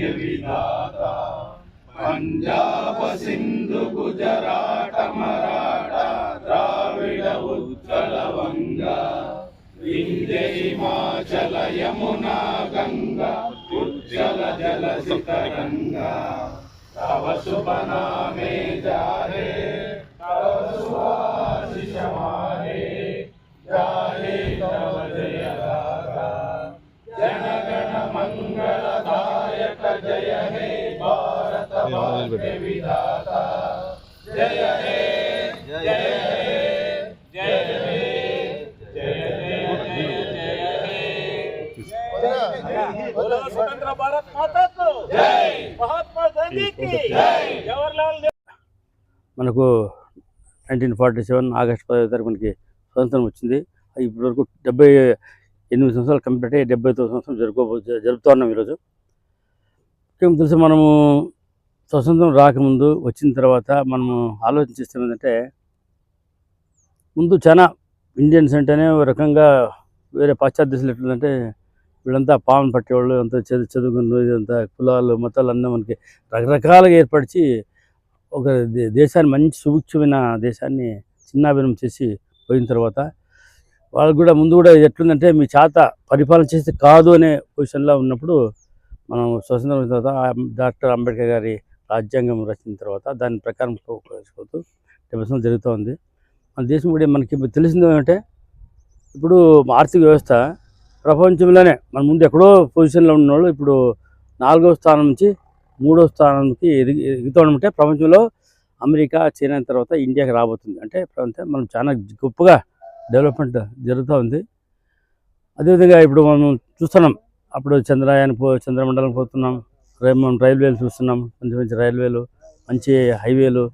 భాగ్య విధాత పంజాబ సింధు గుజరాట మరాఠ ద్రావిడ ఉత్కళ వంగ. వింధ్య హిమాచల యమునా గంగా ఉజ్జల జల సితరంగా తవ శుభనామే జారే తవ శుభాశిషమా స్వతంత్ర భారత్ మాతకు. మహాత్మా గాంధీకి. జవహర్లాల్ మనకు నైన్టీన్ ఫార్టీ సెవెన్ ఆగస్ట్ పదవ తారీఖు మనకి స్వతంత్రం వచ్చింది. ఇప్పటి వరకు డెబ్బై ఎనిమిది సంవత్సరాలు కంప్లీట్ అయ్యి డెబ్బై తొమ్మిది సంవత్సరం జరుపుకో జరుపుతూ ఉన్నాం ఈరోజు. ఏం తెలుసు మనము స్వతంత్రం రాకముందు వచ్చిన తర్వాత మనము ఆలోచన చేస్తాం ఏంటంటే ముందు చాలా ఇండియన్స్ అంటేనే ఒక రకంగా వేరే పాశ్చాత్య దేశాలు ఎట్లంటే వీళ్ళంతా పాములు పట్టేవాళ్ళు అంతా చదువు చదువుకున్న ఇదంతా కులాలు మతాలు అన్నీ మనకి రకరకాలుగా ఏర్పరిచి ఒక దేశాన్ని మంచి సుభిక్షమైన దేశాన్ని చిన్నాభిన్నం చేసి పోయిన తర్వాత వాళ్ళు కూడా ముందు కూడా ఎట్లుందంటే మీ చేత పరిపాలన చేస్తే కాదు అనే పొజిషన్లో ఉన్నప్పుడు మనం స్వతంత్రం తర్వాత డాక్టర్ అంబేద్కర్ గారి రాజ్యాంగం రచించిన తర్వాత దాని ప్రకారం పోతూ డెబ్బై సంవత్సరాలు జరుగుతూ ఉంది. మన దేశం కూడా మనకి తెలిసింది ఏమంటే ఇప్పుడు ఆర్థిక వ్యవస్థ ప్రపంచంలోనే మన ముందు ఎక్కడో పొజిషన్లో ఉన్నవాళ్ళు ఇప్పుడు నాలుగో స్థానం నుంచి మూడో స్థానానికి ఎదిగి ఎదుగుతామంటే ప్రపంచంలో అమెరికా చైనా తర్వాత ఇండియాకి రాబోతుంది. అంటే అంటే మనం చాలా గొప్పగా డెవలప్మెంట్ జరుగుతూ ఉంది. అదేవిధంగా ఇప్పుడు మనం చూస్తున్నాం. అప్పుడు చంద్రయాన్ పో చంద్రమండలం పోతున్నాం. మనం రైల్వేలు చూస్తున్నాం. మంచి మంచి రైల్వేలు మంచి హైవేలు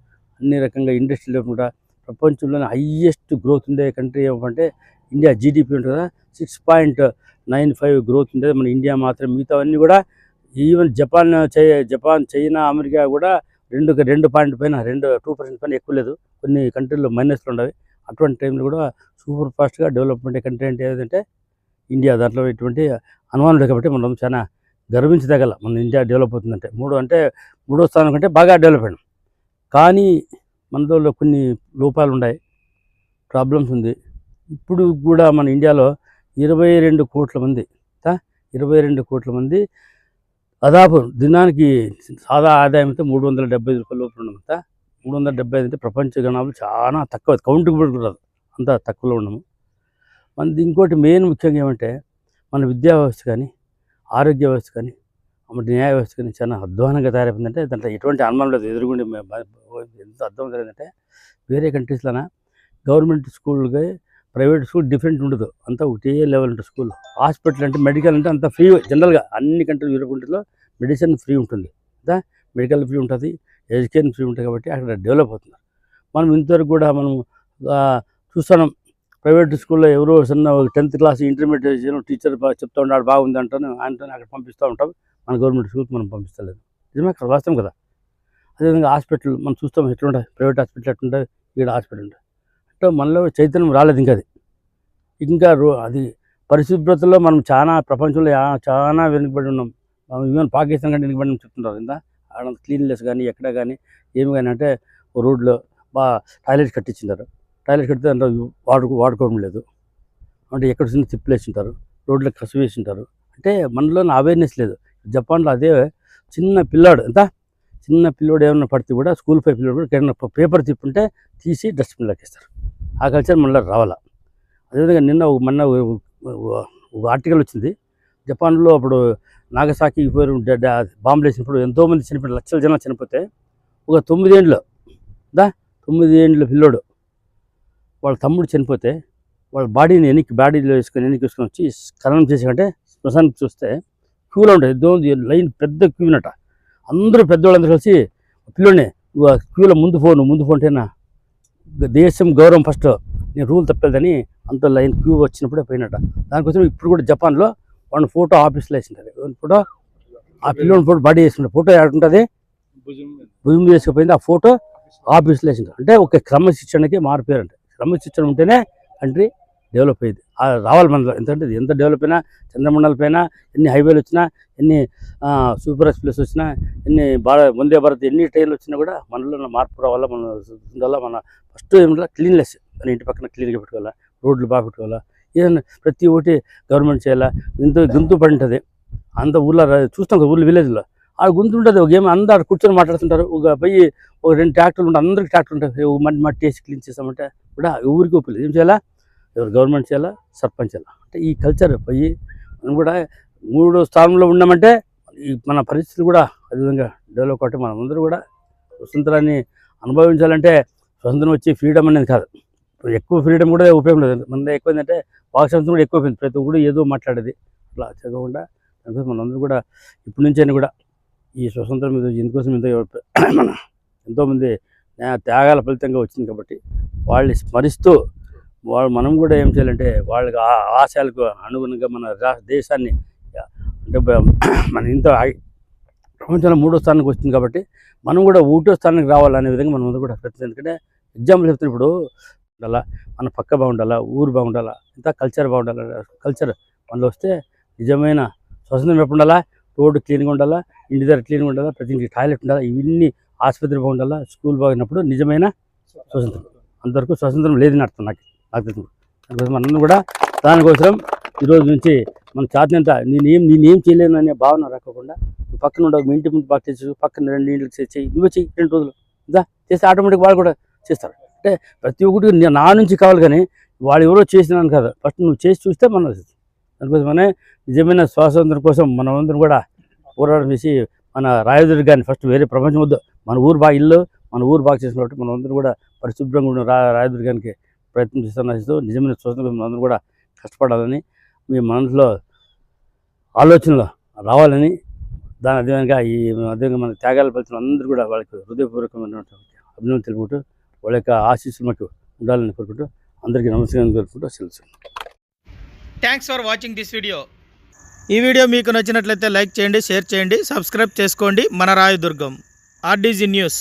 అన్ని రకంగా ఇండస్ట్రీ లేకుండా ప్రపంచంలోనే హయ్యెస్ట్ గ్రోత్ ఉండే కంట్రీ ఏమంటే ఇండియా జీడిపి ఉంటుంది? కదా six point nine five growth ఉండేది మన ఇండియా మాత్రం మిగతావన్నీ కూడా ఈవెన్ జపాన్ చై- జపాన్ చైనా అమెరికా కూడా రెండు రెండు పాయింట్ పైన రెండు టూ పర్సెంట్ పైన ఎక్కువ లేదు. కొన్ని కంట్రీల్లో మైనస్లు ఉండవు. అటువంటి టైంలో కూడా సూపర్ ఫాస్ట్గా డెవలప్మెంట్ కంట్రీ అంటే ఏదంటే ఇండియా. దాంట్లో ఇటువంటి అనుమానం లేదు కాబట్టి మనం చాలా గర్వించదగల మన ఇండియా డెవలప్ అవుతుందంటే. మూడు అంటే మూడో స్థానం కంటే బాగా డెవలప్ అయినాం. కానీ మనలో కొన్ని లోపాలు ఉన్నాయి. ప్రాబ్లమ్స్ ఉంది. ఇప్పుడు కూడా మన ఇండియాలో ఇరవై రెండు కోట్ల మంది ఇరవై రెండు కోట్ల మంది దాదాపు దినానికి సాదా ఆదాయం అయితే మూడు వందల డెబ్బై ఐదు రూపాయల లోపల ఉన్నంత మూడు వందల డెబ్బై ఐదు అంటే ప్రపంచ గణాలు చాలా తక్కువ కౌంట్ కూడా అంత తక్కువలో ఉన్నాము. మనది ఇంకోటి మెయిన్ ముఖ్యంగా ఏమంటే మన విద్యా వ్యవస్థ కానీ ఆరోగ్య వ్యవస్థ కానీ మన న్యాయ వ్యవస్థ కానీ చాలా అధ్వానంగా తయారైపోయిందంటే దాంట్లో ఎటువంటి అనుమానం లేదు ఎదురుగుండి ఎంత అర్థం జరిగిందంటే వేరే కంట్రీస్లోన గవర్నమెంట్ స్కూల్కి ప్రైవేట్ స్కూల్ డిఫరెంట్ ఉండదు. అంతా ఒకటే లెవెల్ ఉంటుంది స్కూల్. హాస్పిటల్ అంటే మెడికల్ అంటే అంత ఫ్రీ జనరల్గా అన్ని కంట్రీ యూరోప్ కంట్రీలో మెడిసిన్ ఫ్రీ ఉంటుంది. కదా మెడికల్ ఫ్రీ ఉంటుంది ఎడ్యుకేషన్ ఫ్రీ ఉంటుంది కాబట్టి అక్కడ డెవలప్ అవుతుంది మనం ఇంతవరకు కూడా మనం చూస్తున్నాం ప్రైవేట్ స్కూల్లో ఎవరో చిన్న టెన్త్ క్లాస్ ఇంటర్మీడియట్ టీచర్ బాగా చెప్తా ఉన్నాడు బాగుంది అంటాను ఆయనతో అక్కడ పంపిస్తూ ఉంటాం. మన గవర్నమెంట్ స్కూల్కి మనం పంపిస్తలేదు. నిజమే కదా వాస్తవం కదా? అదేవిధంగా హాస్పిటల్ మనం చూస్తాం ఎట్లుంటాయి ప్రైవేట్ హాస్పిటల్ ఎట్లుంటాయి ఈడ హాస్పిటల్ ఉంటాయి. మనలో చైతన్యం రాలేదు ఇంకా అది ఇంకా రో అది పరిశుభ్రతలో మనం చాలా ప్రపంచంలో చాలా వెనుకబడి ఉన్నాం. మనం ఈవెన్ పాకిస్తాన్ కంటే వెనుకబడి ఉన్నాం చెప్తుంటారు ఇందా? ఆడ క్లీన్లెస్ కానీ ఎక్కడ కానీ ఏమి కానీ అంటే రోడ్లో బాగా టాయిలెట్ కట్టించింటారు. టాయిలెట్ కడితే దాంట్లో వాడుకు వాడుకోవడం లేదు. అంటే ఎక్కడ చిన్న తిప్పులు రోడ్లకు రోడ్లో కసు అంటే మనలో అవేర్నెస్ లేదు. జపాన్లో అదే చిన్న పిల్లాడు ఎంత? చిన్న పిల్లోడు ఏమన్నా పడితే కూడా స్కూల్ పై పిల్లోడు కూడా ఏమన్నా పేపర్ తిప్పుంటే తీసి డస్ట్బిన్లోకి ఇస్తారు ఆ కల్చర్ మళ్ళీ రావాలా? అదేవిధంగా నిన్న ఒక- మొన్న ఒక- ఆర్టికల్ వచ్చింది. జపాన్లో అప్పుడు నాగసాకి బాంబులు వేసినప్పుడు ఎంతోమంది చనిపోయిన లక్షల జనాలు చనిపోతే ఒక తొమ్మిదేండ్లు దా తొమ్మిది ఏండ్ల పిల్లోడు వాళ్ళ తమ్ముడు చనిపోతే వాళ్ళ బాడీని వెనక్కి బాడీలో వేసుకొని వెనక్కి వేసుకొని వచ్చి స్కలనం చేసి అంటే శ్మశానికి చూస్తే క్యూలో ఉంటుంది. లైన్ పెద్ద క్యూనట అందరూ పెద్దవాళ్ళందరూ కలిసి పిల్లోనే నువ్వు క్యూలో ముందు ఫోన్ ముందు ఫోన్ అంటేనా? దేశం గౌరవం ఫస్ట్ నేను రూల్ తప్పలేదని అంత లైన్ క్యూ వచ్చినప్పుడే పోయినట. దానికోసం ఇప్పుడు కూడా జపాన్లో వాళ్ళ ఫోటో ఆఫీస్లో వేసింటారు. ఎవరి ఫోటో? ఆ పిల్లోని ఫోటో బాడీ వేసుకుంటారు ఫోటో ఉంటుంది? భుజం వేసుకుపోయింది. ఆ ఫోటో ఆఫీస్లో వేసింటారు. అంటే ఒక క్రమశిక్షణకి మారిపోయారంట క్రమశిక్షణ ఉంటేనే కంట్రీ డెవలప్ అయ్యింది. ఆ రావాలి మనలో ఎందుకంటే ఎంత డెవలప్ అయినా చంద్రమండల పైన ఎన్ని హైవేలు వచ్చినా ఎన్ని సూపర్ ఎక్స్ప్రెస్ వచ్చినా ఎన్ని భార వందే భారత్ ఎన్ని ట్రైన్లు వచ్చినా కూడా మనలో మార్పు రావాలా మన ఉండాలా మన ఫస్ట్ ఏమిటో క్లీన్లెస్ మన ఇంటి పక్కన క్లీన్గా పెట్టుకోవాలా రోడ్లు బాగా పెట్టుకోవాలా ఏదైనా ప్రతి ఒక్కటి గవర్నమెంట్ చేయాలా ఇంత గొంతు పడి ఉంటుంది అంత ఊర్లో చూస్తాం కదా ఊర్లో విలేజ్లో. ఆ గుంతుంటుంది ఒక ఏమి అందరు కూర్చొని మాట్లాడుతుంటారు ఒక పోయి ఒక రెండు ట్రాక్టర్లు ఉంటాయి అందరికి ట్రాక్టర్ ఉంటాయి మట్టి మట్టి వేసి క్లీన్ చేస్తామంటే కూడా ఊరికి ఒప్పలేదు. ఏం చేయాలా? ఎవరు గవర్నమెంట్ చేయాలా సర్పంచ్ చేయాలా? అంటే ఈ కల్చర్ పోయి మనం కూడా మూడో స్థానంలో ఉన్నామంటే ఈ మన పరిస్థితులు కూడా అదే విధంగా డెవలప్ కాబట్టి మనం అందరూ కూడా స్వతంత్రాన్ని అనుభవించాలంటే స్వతంత్రం వచ్చి ఫ్రీడమ్ అనేది కాదు. ఎక్కువ ఫ్రీడమ్ కూడా ఉపయోగం లేదు. మన ఎక్కువ ఏంటంటే వాక్ కూడా ఎక్కువ అయిపోయింది. ప్రతి ఒక్కడు ఏదో మాట్లాడేది. అట్లా చదవకుండా దానికోసం మనందరూ కూడా ఇప్పటి నుంచైనా కూడా ఈ స్వతంత్రం మీద ఇందుకోసం ఎంతో మన ఎంతోమంది త్యాగాల ఫలితంగా వచ్చింది కాబట్టి వాళ్ళని స్మరిస్తూ వాళ్ళు మనం కూడా ఏం చేయాలంటే వాళ్ళకి ఆ ఆశయాలకు అనుగుణంగా మన రా- దేశాన్ని అంటే మన ఇంత ప్రపంచంలో మూడో స్థానానికి వచ్చింది కాబట్టి మనం కూడా ఒకటో స్థానానికి రావాలనే విధంగా మనం కూడా ప్రయత్నం ఎందుకంటే ఎగ్జాంపుల్ చెప్తున్నా ఇప్పుడు ఉండాలా మన పక్క బాగుండాలా ఊరు బాగుండాలా ఇంత కల్చర్ బాగుండాలా కల్చర్ మనలో వస్తే నిజమైన స్వతంత్రం ఎప్పుడు ఉండాలా రోడ్డు క్లీన్గా ఉండాలా ఇంటి దగ్గర క్లీన్గా ఉండాలా ప్రతి ఇంటికి టాయిలెట్ ఉండాలా ఇవన్నీ ఆసుపత్రి బాగుండాలా స్కూల్ బాగున్నప్పుడు నిజమైన స్వతంత్రం. అంతవరకు స్వతంత్రం లేదని అర్థం నాకు. నాకు తెలిసిన మనం కూడా దానికోసం ఈరోజు నుంచి మన చాతినంత నేనేం నేనేం చేయలేను అనే భావన రాకుండా పక్కన ఉండవు మీ ఇంటి ముందు బాగా చేసి పక్కన రెండు ఇంటికి చేసి చెయ్యి నువ్వే చెయ్యి రెండు రోజులు. ఇదా చేస్తే ఆటోమేటిక్ వాళ్ళు కూడా చేస్తారు. అంటే ప్రతి ఒక్కటి నా నుంచి కావాలి కానీ వాళ్ళు ఎవరో చేసినాను కదా. ఫస్ట్ నువ్వు చేసి చూస్తే మనం దానికోసమనే నిజమైన స్వాతంత్రం కోసం మనమందరం కూడా పోరాటం చేసి మన రాయదుర్గాన్ని కానీ ఫస్ట్ వేరే ప్రపంచం వద్దు. మన ఊరు బాగా ఇల్లు మన ఊరు బాగా చేసిన కాబట్టి మనం అందరం కూడా పరిశుభ్రంగా ఉన్న రా రాయదుర్గానికి ప్రయత్నం చేస్తున్న నిజమైన స్వతంత్రం మనం కూడా కష్టపడాలని మీ మనసులో ఆలోచనలు రావాలని దాని అదేవిధంగా ఈ అదేవిధంగా మన త్యాగాల ఫలితం అందరూ కూడా వాళ్ళకి హృదయపూర్వకమైనటువంటి అభినందన తెలుపుకుంటూ వాళ్ళ యొక్క ఆశీస్సులు మాకు ఉండాలని కోరుకుంటూ అందరికీ నమస్కారం కోరుకుంటూ సెలవు. Thanks for watching this video ఈ వీడియో మీకు నచ్చినట్లయితే లైక్ చేయండి షేర్ చేయండి సబ్స్క్రైబ్ చేసుకోండి. మన రాయదుర్గం ఆర్డీజీ న్యూస్.